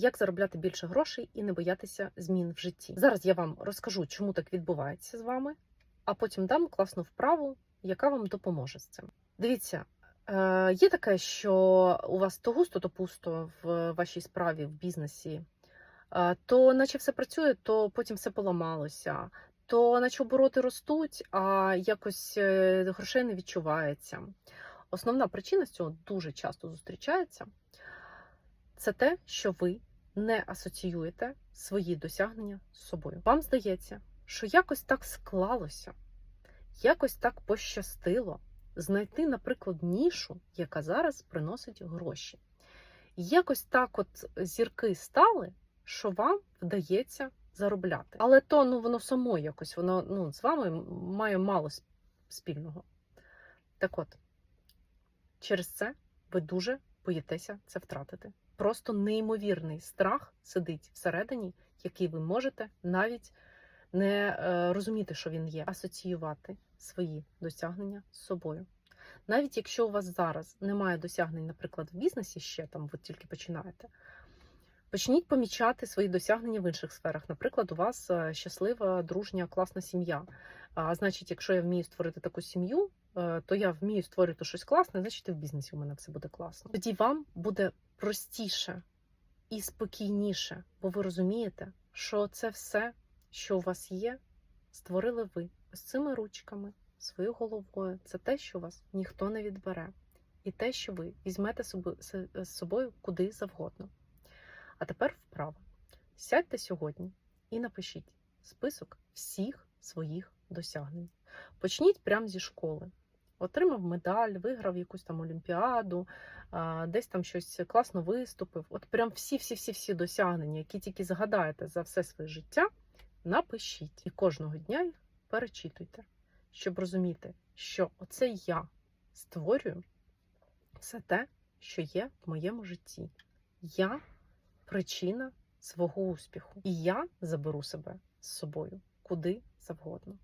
Як заробляти більше грошей і не боятися змін в житті? Зараз я вам розкажу, чому так відбувається з вами, а потім дам класну вправу, яка вам допоможе з цим. Дивіться, е, є таке, що у вас то густо, то пусто в вашій справі, в бізнесі, Е, то наче все працює, то потім все поламалося, то наче обороти ростуть, а якось е, грошей не відчувається. Основна причина з цього дуже часто зустрічається. Це те, що ви не асоціюєте свої досягнення з собою. Вам здається, що якось так склалося, якось так пощастило знайти, наприклад, нішу, яка зараз приносить гроші. Якось так, от зірки стали, що вам вдається заробляти. Але то ну воно само якось, воно ну, з вами має мало спільного. Так от, через це ви дуже боїтеся це втратити. Просто неймовірний страх сидить всередині, який ви можете навіть не е, розуміти, що він є, асоціювати свої досягнення з собою. Навіть якщо у вас зараз немає досягнень, наприклад, в бізнесі ще там ви тільки починаєте, почніть помічати свої досягнення в інших сферах. Наприклад, у вас е, щаслива, дружня, класна сім'я. А значить, якщо я вмію створити таку сім'ю, е, то я вмію створити щось класне, значить і в бізнесі у мене все буде класно. Тоді вам буде простіше і спокійніше, бо ви розумієте, що це все, що у вас є, створили ви ось цими ручками, своєю головою. Це те, що вас ніхто не відбере, і те, що ви візьмете з собою куди завгодно. А тепер вправо. Сядьте сьогодні і напишіть список всіх своїх досягнень. Почніть прямо зі школи. Отримав медаль, виграв якусь там олімпіаду, десь там щось класно виступив. От прям всі-всі-всі-всі досягнення, які тільки згадаєте за все своє життя, напишіть. І кожного дня їх перечитуйте, щоб розуміти, що оце я створюю все те, що є в моєму житті. Я причина свого успіху. І я заберу себе з собою куди завгодно.